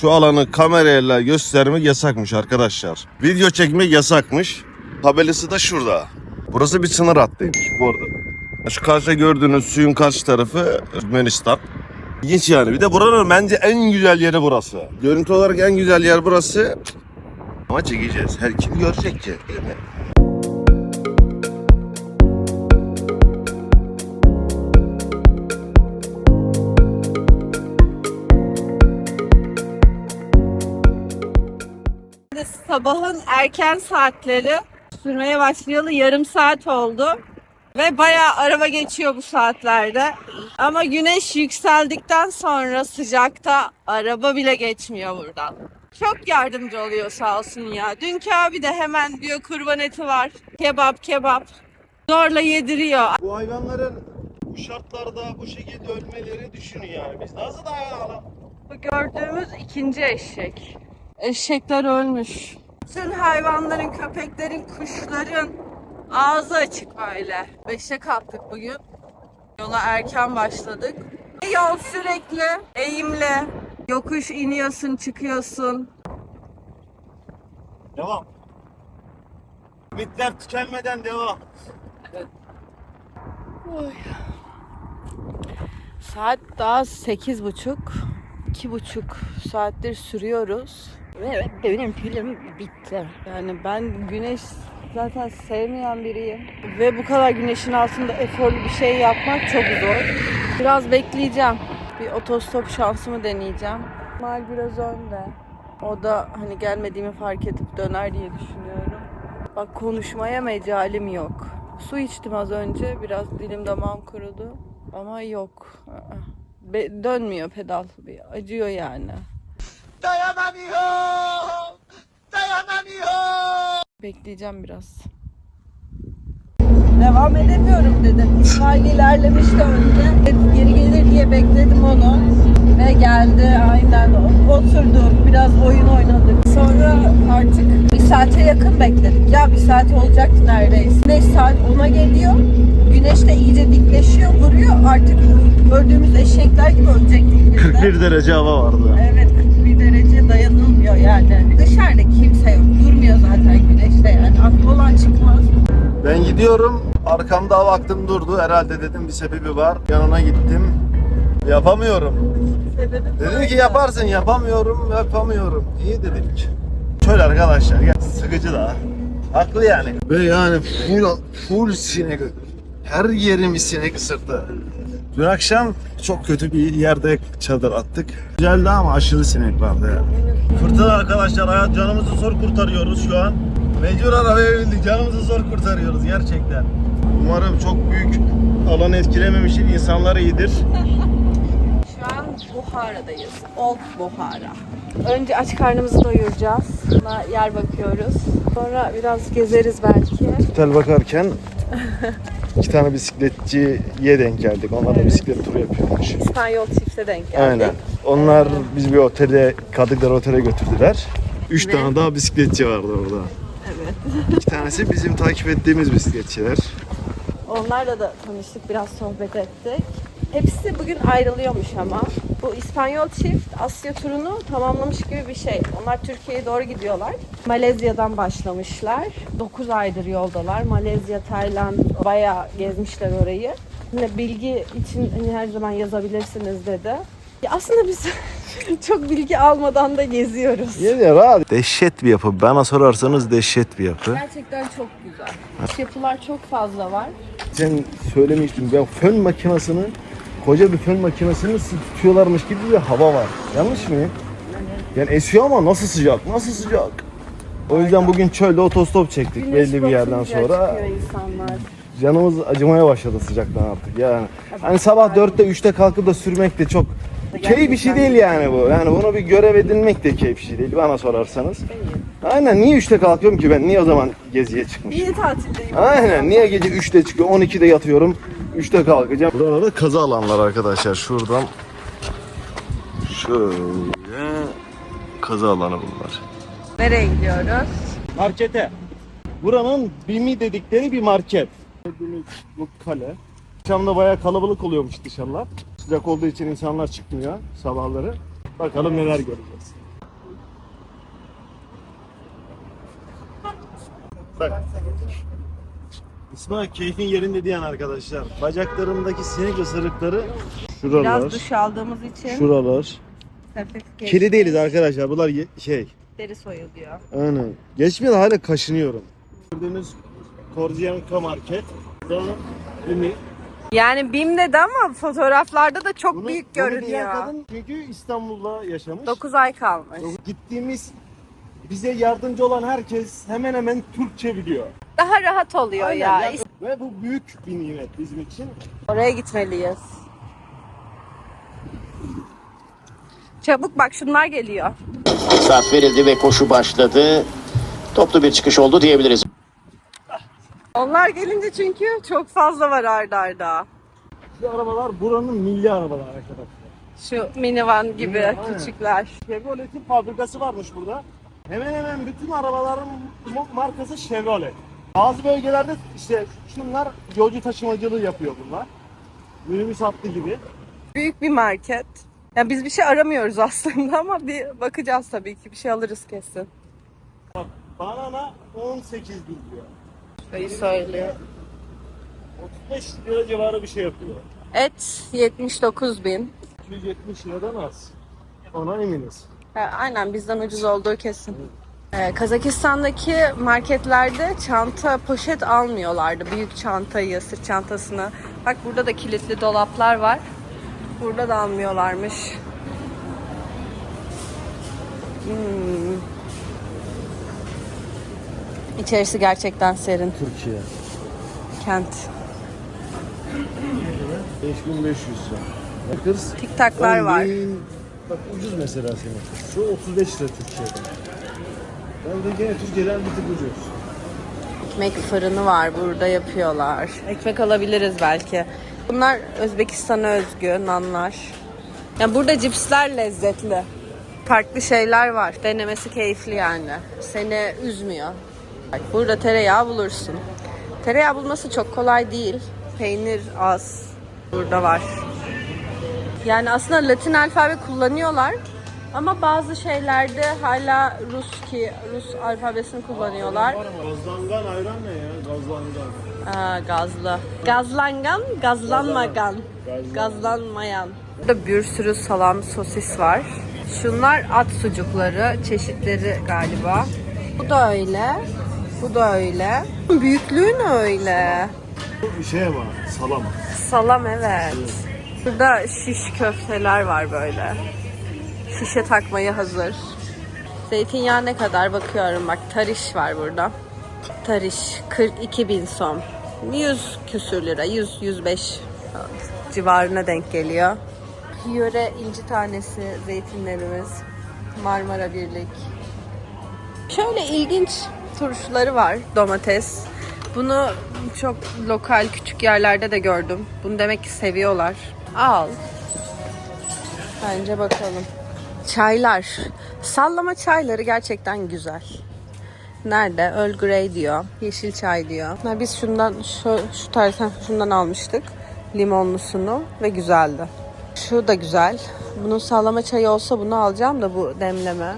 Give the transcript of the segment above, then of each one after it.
Şu alanı kamerayla göstermek yasakmış arkadaşlar. Video çekmek yasakmış. Tabelası da şurada. Burası bir sınır hattıymış bu arada. Şu karşıda gördüğünüz suyun karşı tarafı Türkmenistan. İlginç yani. Bir de buranın bence en güzel yeri burası. Görüntü olarak en güzel yer burası. Ama çekeceğiz. Her kim görecek ki değil mi? Sabahın erken saatleri sürmeye başlayalı yarım saat oldu. Ve bayağı araba geçiyor bu saatlerde. Ama güneş yükseldikten sonra sıcakta araba bile geçmiyor buradan. Çok yardımcı oluyor sağ olsun ya. Dünkü abi de hemen diyor kurban eti var. Kebap kebap. Zorla yediriyor. Bu hayvanların bu şartlarda bu şekilde ölmeleri düşünün yani. Biz nasıl dayanalım? Bu gördüğümüz ikinci eşek. Eşekler ölmüş. Bütün hayvanların, köpeklerin, kuşların ağzı açık böyle. Beşe kalktık bugün. Yola erken başladık. Yol sürekli eğimli. Yokuş iniyorsun, çıkıyorsun. Devam. Ümitler tükenmeden devam. Saat daha sekiz buçuk. iki buçuk saattir sürüyoruz. Ve benim pilim bitti. Yani ben güneş zaten sevmeyen biriyim. Ve bu kadar güneşin altında eforlu bir şey yapmak çok zor. Biraz bekleyeceğim. Bir otostop şansımı deneyeceğim. Mal biraz önde. O da hani gelmediğimi fark edip döner diye düşünüyorum. Bak konuşmaya mecalim yok. Su içtim az önce. Biraz dilim damağım kurudu. Ama yok. Be- dönmüyor pedal. Bir acıyor yani. Dayanamıyorum! Dayanamıyorum! Bekleyeceğim biraz. Devam edemiyorum dedim. İsmail ilerlemişti önce. Geri gelir diye bekledim onu. Ve geldi aynen. Oturduk. Biraz oyun oynadık. Sonra artık bir saate yakın bekledik. Ya bir saat olacaktı neredeyse. Güneş saat 10'a geliyor. Güneş de iyice dikleşiyor. Artık gördüğümüz eşekler gibi ölecektik biz de. 41 derece hava vardı. Evet 41 derece dayanılmıyor yani. Dışarıda kimse yok. Durmuyor zaten güneşte yani. Aklı olan çıkmaz. Ben gidiyorum. Arkamda baktım durdu. Herhalde dedim bir sebebi var. Yanına gittim. Yapamıyorum. Sebebi Dedi ki yaparsın. Yapamıyorum. Yapamıyorum. İyi dedik. Şöyle arkadaşlar. Ya, sıkıcı da. Haklı yani. Ve yani full, full sinek. Her yerimi sinek ısırdı. Dün akşam çok kötü bir yerde çadır attık. Güzeldi ama aşırı sinek vardı ya. Fırtına arkadaşlar hayat canımızı zor kurtarıyoruz şu an. Mecbur arabaya bindik canımızı zor kurtarıyoruz gerçekten. Umarım çok büyük alan etkilememiştir. insanlar iyidir. Şu an Buhara'dayız. Old Buhara. Önce aç karnımızı doyuracağız. Buna yer bakıyoruz. Sonra biraz gezeriz belki. Otel bakarken iki tane bisikletçiye denk geldik. Onlar da bisiklet turu yapıyormuş. İspanyol çifte denk geldik. Aynen. Onlar biz bir otele, Kadıklar otele götürdüler. Üç Ne? tane daha bisikletçi vardı orada. Evet. İki tanesi bizim takip ettiğimiz bisikletçiler. Onlarla da tanıştık, biraz sohbet ettik. Hepsi bugün ayrılıyormuş ama. Bu İspanyol çift Asya turunu tamamlamış gibi bir şey. Onlar Türkiye'ye doğru gidiyorlar. Malezya'dan başlamışlar. 9 aydır yoldalar. Malezya, Tayland bayağı gezmişler orayı. Yine bilgi için hani her zaman yazabilirsiniz dedi. Ya aslında biz çok bilgi almadan da geziyoruz. Ya rahat. Dehşet bir yapı. Bana sorarsanız dehşet bir yapı. Gerçekten çok güzel. Yapılar çok fazla var. Sen söylemiştin ben fön makinesini koca bir fön makinesini tutuyorlarmış gibi bir hava var. Yanlış mıyım? Yani esiyor ama nasıl sıcak? Nasıl sıcak? O yüzden bugün çölde otostop çektik Güneş belli bir yerden sonra. Canımız acımaya başladı sıcaktan artık yani. Hani sabah 4'te 3'te kalkıp da sürmek de çok keyif bir şey değil yani bu. Yani bunu bir görev edinmek de keyif bir şey değil bana sorarsanız. Aynen niye 3'te kalkıyorum ki ben? Niye o zaman geziye çıkmışım? Niye tatildeyim? Aynen. Niye gece 3'te çıkıyorum, 12'de yatıyorum, 3'te kalkacağım. Burada da kaza alanlar arkadaşlar. Şuradan şöyle kaza alanı bunlar. Nereye gidiyoruz? Markete. Buranın Bimi dedikleri bir market. Bu kale. Akşamda bayağı kalabalık oluyormuş dışarılar. Sıcak olduğu için insanlar çıkmıyor sabahları. Bakalım neler göreceğiz. Bak. İsmail keyfin yerinde diyen arkadaşlar. Bacaklarımdaki sinek ısırıkları şuralar. Biraz duş aldığımız için Şuralar. hafif geçti. Kedi değiliz arkadaşlar. Bunlar ye- şey. Deri soyuluyor. Aynen. Geçmiyor da hala kaşınıyorum. Gördüğünüz Korziyanka Market. Yani BİM dedi ama fotoğraflarda da çok Bunu- büyük bunu diyen görünüyor. kadın çünkü İstanbul'da yaşamış. 9 ay kalmış. Gittiğimiz bize yardımcı olan herkes hemen hemen Türkçe biliyor. Daha rahat oluyor Aynen, ya. yani- Ve bu büyük bir nimet bizim için. Oraya gitmeliyiz. Çabuk bak şunlar geliyor. Start verildi ve koşu başladı. Toplu bir çıkış oldu diyebiliriz. Onlar gelince çünkü çok fazla var arda arda. Bu arabalar buranın milli arabalar arkadaşlar. Şu minivan gibi Aynen. küçükler. Chevrolet'in fabrikası varmış burada. Hemen hemen bütün arabaların markası Chevrolet. Bazı bölgelerde işte şunlar yolcu taşımacılığı yapıyor bunlar. Minibüs hattı gibi. Büyük bir market. Ya biz bir şey aramıyoruz aslında ama bir bakacağız tabii ki bir şey alırız kesin. Bak banana 18 bin diyor. Şurayı söylüyor. 35 lira civarı bir şey yapıyor. Et 79 bin. 270 liradan az. Ona eminiz. Ha, aynen bizden ucuz olduğu kesin. Ee, Kazakistan'daki marketlerde çanta, poşet almıyorlardı. Büyük çantayı, sırt çantasını. Bak burada da kilitli dolaplar var. Burada da almıyorlarmış. Hmm. İçerisi gerçekten serin. Türkiye. Kent. 5500 lira. Bakırız. Tiktaklar var. 10.000 Bak ucuz mesela senin. Şu 35 lira Türkiye'de. Ben de gene Türkiye'den bir tık ucuz. Ekmek fırını var burada yapıyorlar. Ekmek alabiliriz belki. Bunlar Özbekistan'a özgü nanlar. Ya burada cipsler lezzetli. Farklı şeyler var. Denemesi keyifli yani. Seni üzmüyor. Bak, Burada tereyağı bulursun. Tereyağı bulması çok kolay değil. Peynir az. Burada var. Yani aslında Latin alfabe kullanıyorlar. Ama bazı şeylerde hala Rus ki Rus alfabesini kullanıyorlar. Gazlangan ayran ne ya? Gazlangan. Aa, gazlı. Gazlangan, gazlanmagan. Gazlanmayan. Burada bir sürü salam, sosis var. Şunlar at sucukları, çeşitleri galiba. Bu da öyle. Bu da öyle. Büyüklüğü ne öyle? Bir şey ama salam. Salam evet. Burada şiş köfteler var böyle. Şişe takmaya hazır. Zeytinyağı ne kadar bakıyorum bak. Tariş var burada. Tariş 42 bin som. 100 küsür lira. 100-105 civarına denk geliyor. Yöre inci tanesi zeytinlerimiz. Marmara Birlik. Şöyle ilginç turşuları var domates. Bunu çok lokal küçük yerlerde de gördüm. Bunu demek ki seviyorlar. Al. Bence bakalım. Çaylar. Sallama çayları gerçekten güzel. Nerede? Earl Grey diyor. Yeşil çay diyor. Ha, Biz şundan şu, şu tarzdan şundan almıştık. Limonlusunu ve güzeldi. Şu da güzel. Bunun sallama çayı olsa bunu alacağım da bu demleme.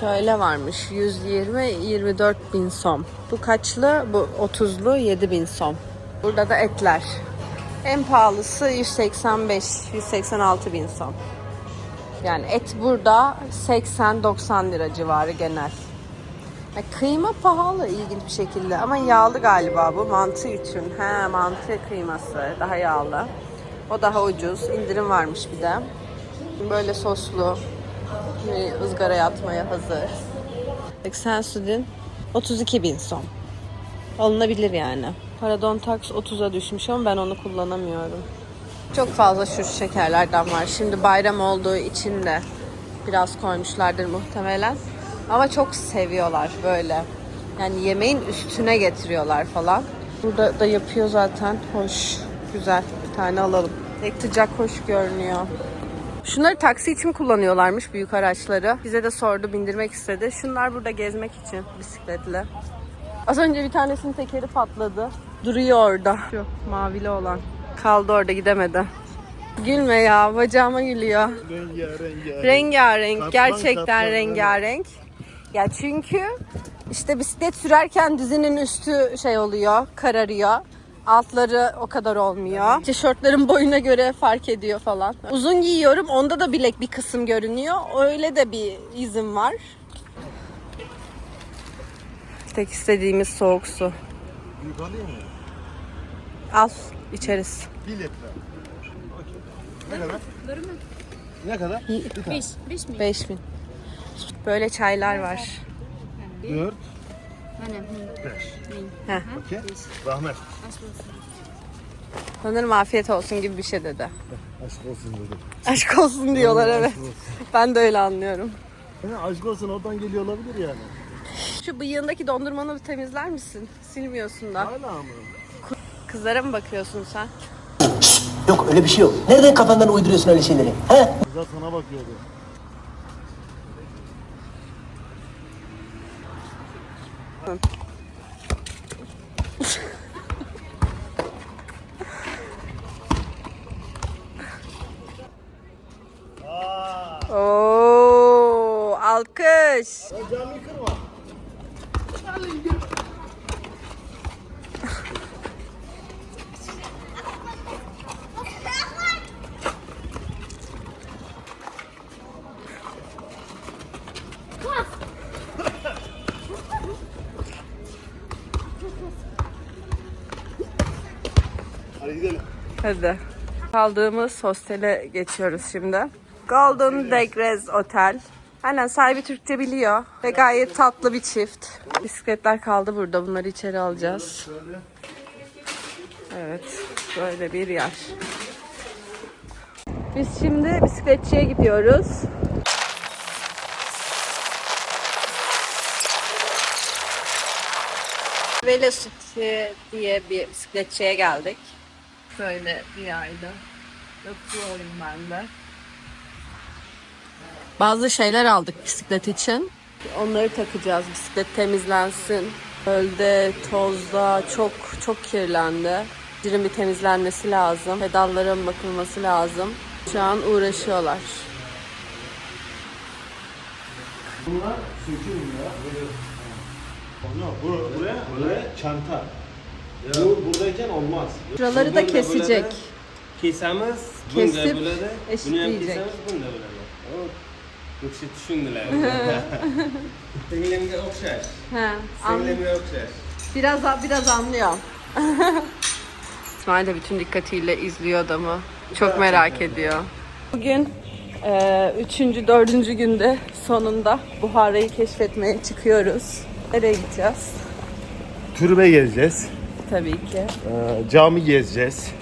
Şöyle varmış. 120-24 bin som. Bu kaçlı? Bu 30'lu 7 bin som. Burada da etler. En pahalısı 185-186 bin som. Yani et burada 80-90 lira civarı genel. Ya kıyma pahalı ilginç bir şekilde ama yağlı galiba bu mantı için. He mantı kıyması daha yağlı. O daha ucuz. İndirim varmış bir de. Böyle soslu bir ızgaraya atmaya hazır. 80 sudin 32 bin son. Alınabilir yani. Paradon tax 30'a düşmüş ama ben onu kullanamıyorum. Çok fazla şu şekerlerden var. Şimdi bayram olduğu için de biraz koymuşlardır muhtemelen. Ama çok seviyorlar böyle. Yani yemeğin üstüne getiriyorlar falan. Burada da yapıyor zaten. Hoş. Güzel. Bir tane alalım. Tek hoş görünüyor. Şunları taksi için kullanıyorlarmış büyük araçları. Bize de sordu bindirmek istedi. Şunlar burada gezmek için bisikletle. Az önce bir tanesinin tekeri patladı. Duruyor orada. Şu mavili olan. Kaldı orada gidemedi. Gülme ya bacağıma gülüyor. Rengarenk. Rengarenk. Katman gerçekten katman, rengarenk. Ya çünkü İşte bisiklet sürerken dizinin üstü şey oluyor, kararıyor. Altları o kadar olmuyor. Tişörtlerin boyuna göre fark ediyor falan. Uzun giyiyorum. Onda da bilek bir kısım görünüyor. Öyle de bir izim var. Tek istediğimiz soğuk su. Büyük alayım mı? Al, içeriz. 1 litre. Okey. Ne kadar? Ne kadar? 5 5 mi? 5000. Böyle çaylar var. 4, Hani 5. Heh. Okey. Rahmet. Sanırım afiyet olsun gibi bir şey dedi. Aşk olsun dedim. Aşk olsun diyorlar evet. Ben de öyle anlıyorum. Yani aşk olsun oradan geliyor olabilir yani. Şu bıyığındaki dondurmanı bir temizler misin? Silmiyorsun da. Hala mı? Kızlara mı bakıyorsun sen? Yok öyle bir şey yok. Nereden kafandan uyduruyorsun öyle şeyleri? He? Kızlar sana bakıyordu. Oo, alkış. Cami Hadi. Kaldığımız hostele geçiyoruz şimdi. Golden Degres Otel. Aynen sahibi Türkçe biliyor ve gayet tatlı bir çift. Bisikletler kaldı burada. Bunları içeri alacağız. Evet, böyle bir yer. Biz şimdi bisikletçiye gidiyoruz. Velocity diye bir bisikletçiye geldik. Böyle bir yerde. Yapıyorum ben de. Bazı şeyler aldık bisiklet için. Onları takacağız. Bisiklet temizlensin. Gölde, tozda çok çok kirlendi. Cirin bir temizlenmesi lazım. Pedalların bakılması lazım. Şu an uğraşıyorlar. Bunlar sökülmüyor. Onu bu, buraya, buraya çanta. Bu buradayken olmaz. Şuraları da kesecek. Kesemiz, Kesip eşitleyecek. kesamiz, bunday bo'ladi. Hop. Yo'qsa tushundilar. Singlimga o'xshash. He, an- Singlimga o'xshash. biraz biraz anlıyor. İsmail de bütün dikkatiyle izliyor adamı. Çok merak ediyor. Bugün e, üçüncü, dördüncü günde sonunda Buhara'yı keşfetmeye çıkıyoruz. Nereye gideceğiz? Türbe gezeceğiz. Tabii ki. Ee, cami gezeceğiz.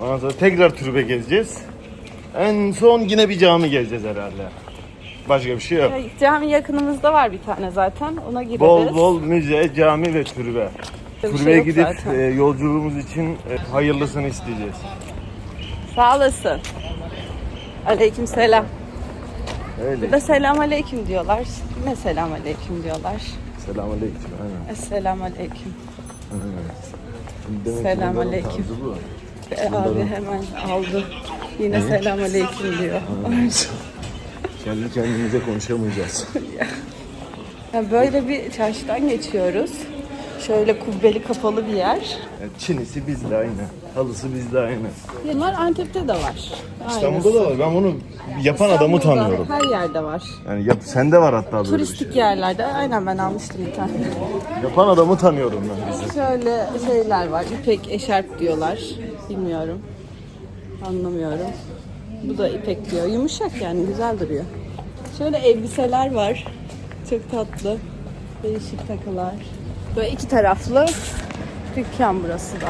Ondan sonra tekrar türbe gezeceğiz. En son yine bir cami gezeceğiz herhalde. Başka bir şey yok. Cami yakınımızda var bir tane zaten. Ona gireriz. Bol bol müze, cami ve türbe. Bir şey Türbeye yok gidip zaten. e, yolculuğumuz için e, hayırlısını isteyeceğiz. Sağ olasın. Aleyküm selam. Öyle. Burada selam aleyküm diyorlar. Yine selam aleyküm diyorlar. Selamünaleyküm. Aynen. Esselamu aleyküm. Ki Selam aleyküm. E, abi hemen aldı. Yine selam aleyküm diyor. Kendi kendimize konuşamayacağız. Ya böyle bir çarşıdan geçiyoruz. Şöyle kubbeli kapalı bir yer. Yani Çinisi bizde aynı. Halısı bizde aynı. Bunlar Antep'te de var. İstanbul'da da var. Ben bunu yapan adamı İstanbul'da tanıyorum. Her yerde var. Yani yap, sende var hatta böyle bir Turistik şey. yerlerde. Aynen ben almıştım bir tane. Yapan adamı tanıyorum ben bizi. Şöyle şeyler var. İpek eşarp diyorlar. Bilmiyorum. Anlamıyorum. Bu da ipek diyor. Yumuşak yani güzel duruyor. Şöyle elbiseler var. Çok tatlı. Değişik takılar. Böyle iki taraflı dükkan burası da.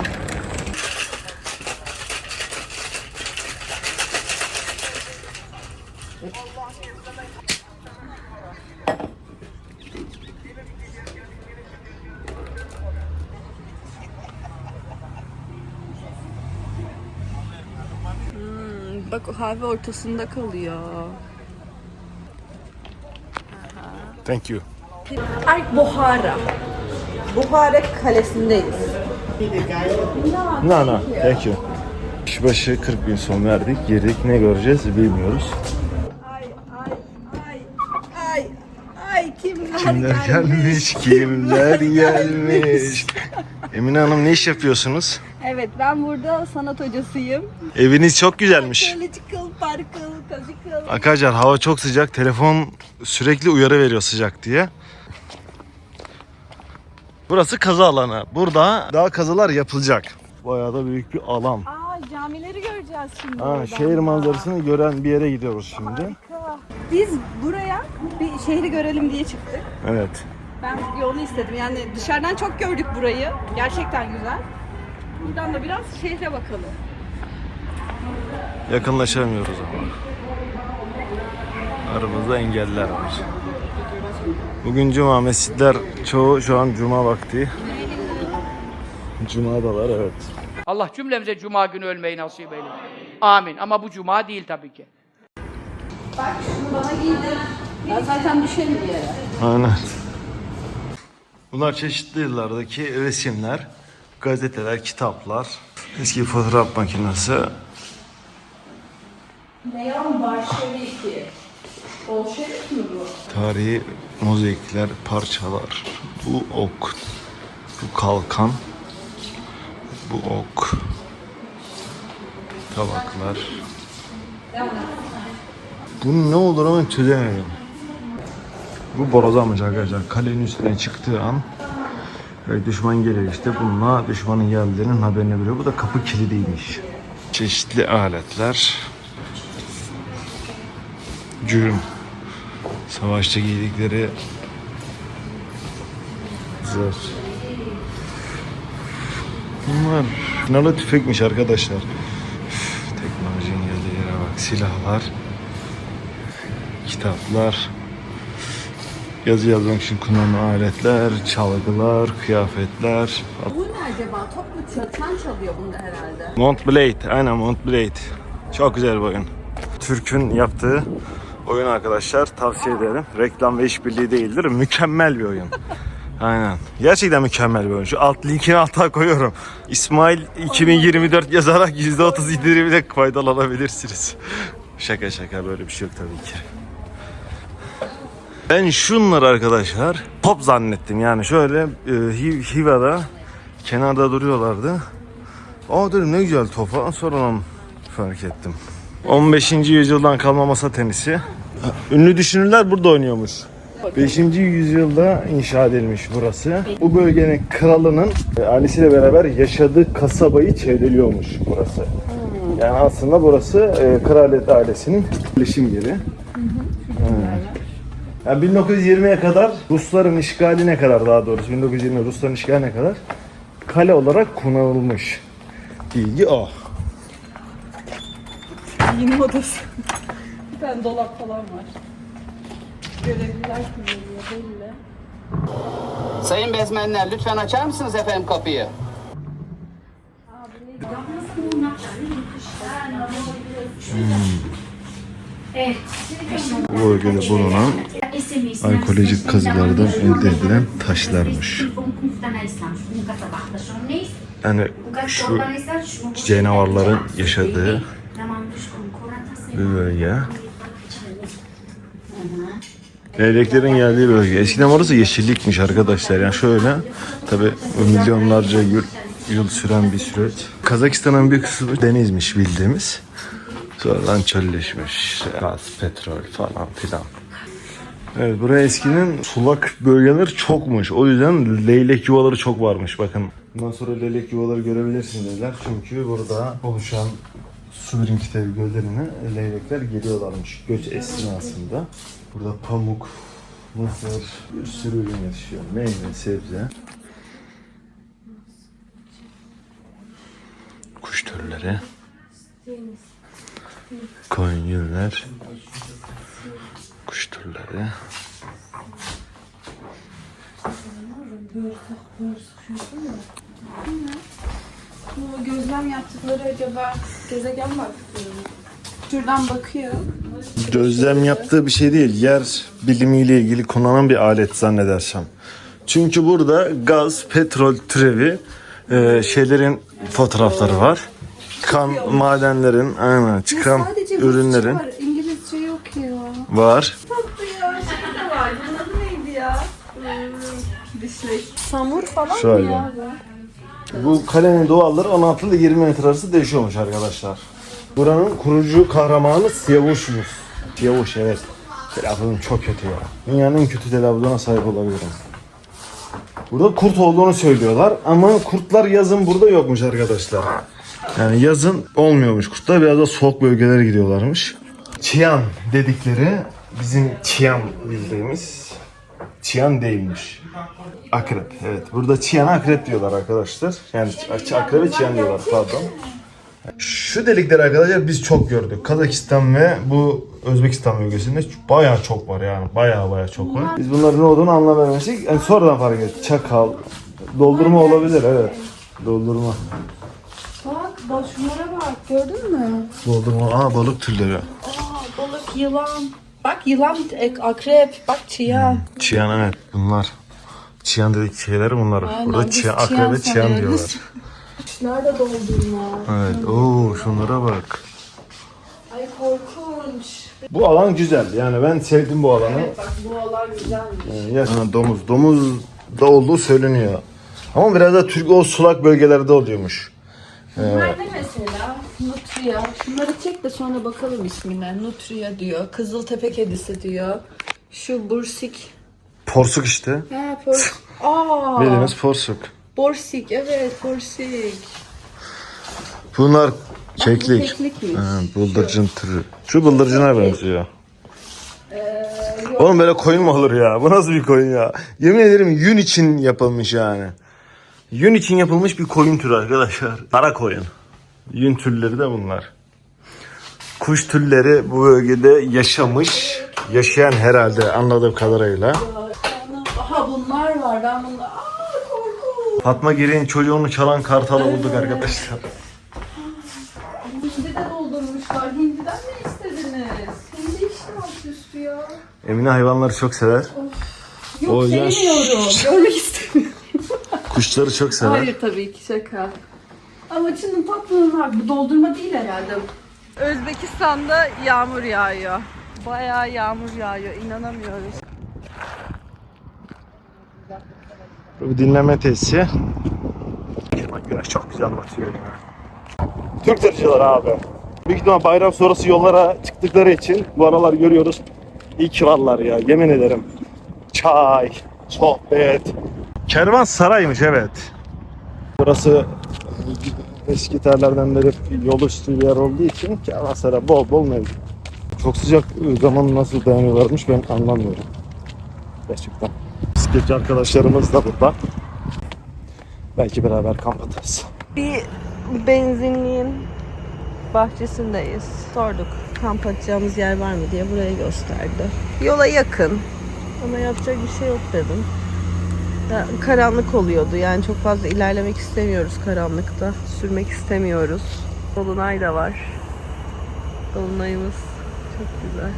Hmm, bak o kahve ortasında kalıyor. Thank you. Ark Buhara. Buhara kalesindeyiz. No no. Thank you. Kişi başı 40 bin son verdik. Girdik. Ne göreceğiz bilmiyoruz. Ay ay ay ay Ay kimler, Kimler gelmiş, kimler gelmiş. Emine Hanım ne iş yapıyorsunuz? Evet ben burada sanat hocasıyım. Eviniz çok güzelmiş. Particle, physical. Arkadaşlar hava çok sıcak. Telefon sürekli uyarı veriyor sıcak diye. Burası kazı alanı. Burada daha kazılar yapılacak. Bayağı da büyük bir alan. Aa camileri göreceğiz şimdi. Ha, şehir manzarasını gören bir yere gidiyoruz şimdi. Harika. Biz buraya bir şehri görelim diye çıktık. Evet. Ben yolu istedim. Yani dışarıdan çok gördük burayı. Gerçekten güzel. Buradan da biraz şehre bakalım. Yakınlaşamıyoruz ama. Aramızda engeller var. Bugün cuma mescitler çoğu şu an cuma vakti. Cuma'dalar evet. Allah cümlemize cuma günü ölmeyi nasip eylesin. Amin. Ama bu cuma değil tabii ki. Bak şunu bana giydir. Ben zaten düşerim bir yere. Aynen. Bunlar çeşitli yıllardaki resimler, gazeteler, kitaplar, eski fotoğraf makinesi. Leon Bolşeviki. Bolşevik mi bu? Tarihi mozaikler, parçalar. Bu ok, bu kalkan, bu ok, tabaklar. Bu ne olur ama çözemedim. Bu borazanmış arkadaşlar. Kalenin üstüne çıktığı an düşman geliyor işte. Bununla düşmanın geldiğinin haberini veriyor. Bu da kapı kilidiymiş. Çeşitli aletler. Cürüm. Savaşta giydikleri zırh. Bunlar kınalı tüfekmiş arkadaşlar. Üf, Teknolojinin geldiği yere bak. Silahlar. Kitaplar. Yazı yazmak için kullanılan aletler, çalgılar, kıyafetler. Bu ne acaba? Top mu çalıyor? Çan çalıyor bunda herhalde. Montblade, aynen Montblade. Çok güzel bir oyun. Türk'ün yaptığı oyun arkadaşlar tavsiye ederim. Reklam ve işbirliği değildir. Mükemmel bir oyun. Aynen. Gerçekten mükemmel bir oyun. Şu alt linkini alta koyuyorum. İsmail 2024 yazarak %30 indirimle faydalanabilirsiniz. Şaka şaka böyle bir şey yok tabii ki. Ben şunları arkadaşlar top zannettim yani şöyle e, Hiv- Hiva'da kenarda duruyorlardı. Aa dedim ne güzel topa. Sonradan fark ettim. 15. yüzyıldan kalma masa tenisi. Ünlü düşünürler burada oynuyormuş. 5. yüzyılda inşa edilmiş burası. Bu bölgenin kralının e, ailesiyle beraber yaşadığı kasabayı çevreliyormuş burası. Yani aslında burası e, kraliyet ailesinin yerleşim yeri. Yani 1920'ye kadar Rusların işgaline kadar daha doğrusu 1920 Rusların işgaline kadar kale olarak kullanılmış. Bilgi o. Giyinme odası. Tane dolap falan var. Görevliler kullanıyor belli. Sayın bezmenler lütfen açar mısınız efendim kapıyı? Bu bölgede bulunan arkeolojik kazılardan elde edilen taşlarmış. Yani şu canavarların yaşadığı bir bölge. Leyleklerin geldiği bölge. Eskiden orası yeşillikmiş arkadaşlar. Yani şöyle tabi milyonlarca yıl, yıl süren bir süreç. Kazakistan'ın bir kısmı denizmiş bildiğimiz. Sonradan çölleşmiş. Gaz, petrol falan filan. Evet buraya eskiden sulak bölgeler çokmuş. O yüzden leylek yuvaları çok varmış bakın. Bundan sonra leylek yuvaları görebilirsin dediler. Çünkü burada oluşan su birikintileri göllerine leylekler geliyorlarmış göç esnasında. Burada pamuk, mısır, bir sürü ürün yetişiyor. Meyve, sebze. Kuş türleri. Koyunlar. Kuş türleri. Bu gözlem yaptıkları acaba gezegen mi bakıyor? Şuradan bakıyor. Gözlem yaptığı bir şey değil. Yer bilimiyle ilgili kullanılan bir alet zannedersem. Çünkü burada gaz, petrol türevi e, şeylerin fotoğrafları var. Kan madenlerin, aynen çıkan Sadece ürünlerin var. İngilizce yok ya. var. Tatlı ya. Şey de var. Bunların Samur falan Şöyle. Bu kalenin duvarları 16 ile 20 metre arası değişiyormuş arkadaşlar. Buranın kurucu kahramanı Siyavuş'muş. Siyavuş evet. Telaffuzum çok kötü ya. Dünyanın en kötü telaffuzuna sahip olabilirim. Burada kurt olduğunu söylüyorlar ama kurtlar yazın burada yokmuş arkadaşlar. Yani yazın olmuyormuş kurtlar. Biraz da soğuk bölgelere gidiyorlarmış. Çiyan dedikleri bizim çiyan bildiğimiz çiyan değilmiş. Akrep evet. Burada çiyan akrep diyorlar arkadaşlar. Yani akrebe çiyan diyorlar pardon. Şu delikleri arkadaşlar biz çok gördük. Kazakistan ve bu Özbekistan bölgesinde bayağı çok var yani. Bayağı bayağı çok var. Biz bunların ne olduğunu anlamamıştık. Yani sonradan fark ettik. Çakal, doldurma olabilir evet. Doldurma. Bak bak şunlara bak gördün mü? Doldurma. Aa balık türleri. Aa, balık, yılan. Bak yılan, ek- akrep, bak çiyan. Çiyan evet bunlar. Çiyan dedik şeyler bunlar. Aynen, Burada çiyan, çiyan akrebe çiyan diyorlar. Nerede doldurma? Evet. Oo şunlara bak. Ay korkunç. Bu alan güzel. Yani ben sevdim bu alanı. Bak bu alan güzelmiş. Yani ya- Ha, domuz. Domuz da olduğu söyleniyor. Ama biraz da Türk o sulak bölgelerde oluyormuş. Bunlar ne mesela? Nutria. Şunları çek de sonra bakalım ismine. Nutria diyor. Kızıltepe kedisi diyor. Şu bursik. Porsuk işte. Ha, por... Aa, Bildiğiniz porsuk. Borsik. Evet, borsik. Bunlar keklik. Keklikmiş. Ha, bıldırcın türü. Şu bıldırcına benziyor. Oğlum böyle koyun mu olur ya? Bu nasıl bir koyun ya? Yemin ederim yün için yapılmış yani. Yün için yapılmış bir koyun türü arkadaşlar. Kara koyun. Yün türleri de bunlar. Kuş türleri bu bölgede yaşamış. Yaşayan herhalde anladığım kadarıyla. Aha bunlar var. Ben bunlar... Aa. Fatma Giri'nin çocuğunu çalan kartalı bulduk arkadaşlar. Hindi de doldurmuşlar. Hindiden ne istediniz? Hindi işte alt üstü ya. Emine hayvanları çok sever. Yok O yaş- sevmiyorum. Görmek istemiyorum. Kuşları çok sever. Hayır tabii ki şaka. Ama Çin'in tatlılığı var. Bu doldurma değil herhalde. Özbekistan'da yağmur yağıyor. Bayağı yağmur yağıyor. İnanamıyoruz. Bu dinleme tesisi. Bak güneş çok güzel batıyor ya. Türk tırcılar abi. Büyük ihtimal bayram sonrası yollara çıktıkları için bu aralar görüyoruz. İyi ki varlar ya yemin ederim. Çay, sohbet. Kervan saraymış evet. Burası eski terlerden beri yol üstü bir yer olduğu için kervansaray bol bol mevcut. Çok sıcak zaman nasıl dayanıyorlarmış ben anlamıyorum. Gerçekten. Bisikletçi arkadaşlarımız da burada. Belki beraber kamp atarız. Bir benzinliğin bahçesindeyiz. Sorduk kamp atacağımız yer var mı diye buraya gösterdi. Yola yakın ama yapacak bir şey yok dedim. Ya, karanlık oluyordu yani çok fazla ilerlemek istemiyoruz karanlıkta. Sürmek istemiyoruz. Dolunay da var. Dolunayımız çok güzel.